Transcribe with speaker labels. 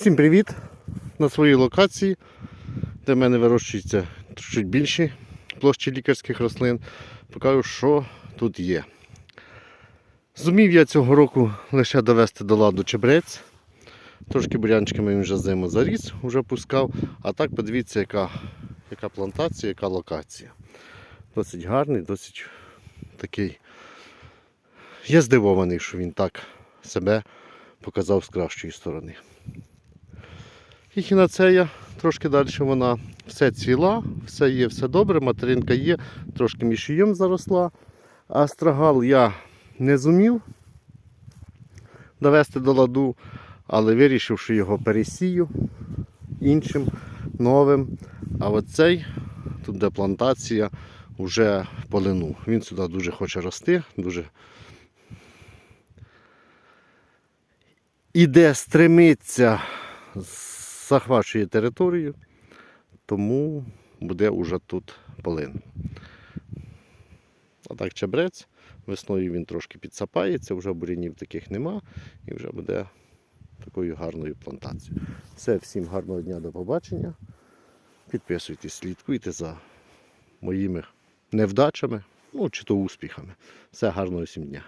Speaker 1: Всім привіт! На своїй локації, де в мене вирощуються чуть більші площі лікарських рослин. Покажу, що тут є. Зумів я цього року лише довести до ладу чебрець. Трошки бурянчиками він вже зиму заріс, вже пускав. А так подивіться, яка, яка плантація, яка локація. Досить гарний, досить такий. Я здивований, що він так себе показав з кращої сторони. Хіхінацея трошки далі вона все цвіла, все є, все добре, материнка є, трошки мішієм заросла. Астрагал я не зумів довести до ладу, але вирішив, що його пересію іншим новим. А оцей, тут де плантація, вже полину. Він сюди дуже хоче рости, дуже іде, стремиться, захвачує територію, тому буде уже тут полин. А так чебрець. Весною він трошки підсапається, вже бурянів таких нема і вже буде такою гарною плантацією. Все, всім гарного дня, до побачення. Підписуйтесь, слідкуйте за моїми невдачами, ну чи то успіхами. Все гарного всім дня.